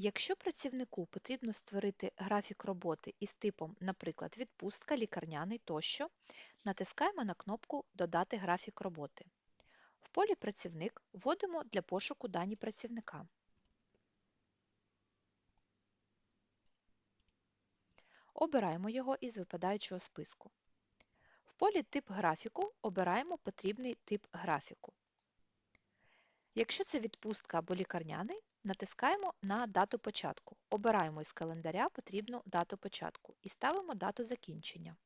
Якщо працівнику потрібно створити графік роботи із типом, наприклад, відпустка, лікарняний тощо, натискаємо на кнопку Додати графік роботи. В полі Працівник вводимо для пошуку дані працівника. Обираємо його із випадаючого списку. В полі Тип графіку обираємо потрібний тип графіку. Якщо це відпустка або лікарняний, натискаємо на дату початку. Обираємо із календаря потрібну дату початку і ставимо дату закінчення.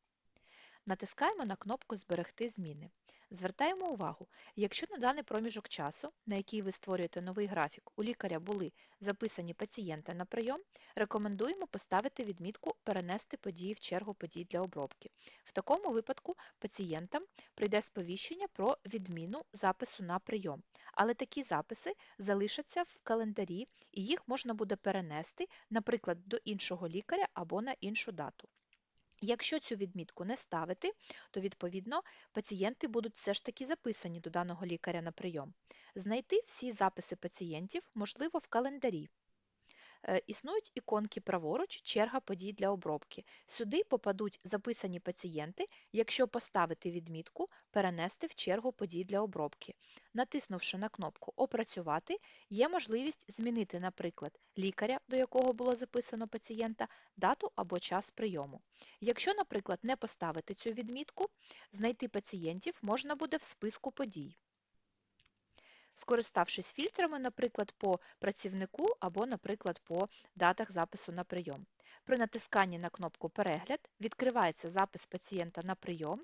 Натискаємо на кнопку Зберегти зміни. Звертаємо увагу, якщо на даний проміжок часу, на який ви створюєте новий графік, у лікаря були записані пацієнти на прийом, рекомендуємо поставити відмітку Перенести події в чергу подій для обробки. В такому випадку пацієнтам прийде сповіщення про відміну запису на прийом, але такі записи залишаться в календарі і їх можна буде перенести, наприклад, до іншого лікаря або на іншу дату. Якщо цю відмітку не ставити, то, відповідно, пацієнти будуть все ж таки записані до даного лікаря на прийом. Знайти всі записи пацієнтів можливо в календарі. Е, існують іконки праворуч, черга подій для обробки. Сюди попадуть записані пацієнти, якщо поставити відмітку Перенести в чергу подій для обробки. Натиснувши на кнопку Опрацювати, є можливість змінити, наприклад, лікаря, до якого було записано пацієнта, дату або час прийому. Якщо, наприклад, не поставити цю відмітку, знайти пацієнтів можна буде в списку подій скориставшись фільтрами, наприклад, по працівнику або, наприклад, по датах запису на прийом. При натисканні на кнопку Перегляд відкривається запис пацієнта на прийом.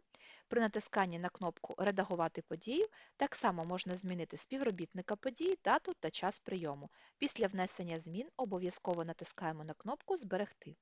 При натисканні на кнопку Редагувати подію так само можна змінити співробітника події, дату та час прийому. Після внесення змін обов'язково натискаємо на кнопку Зберегти.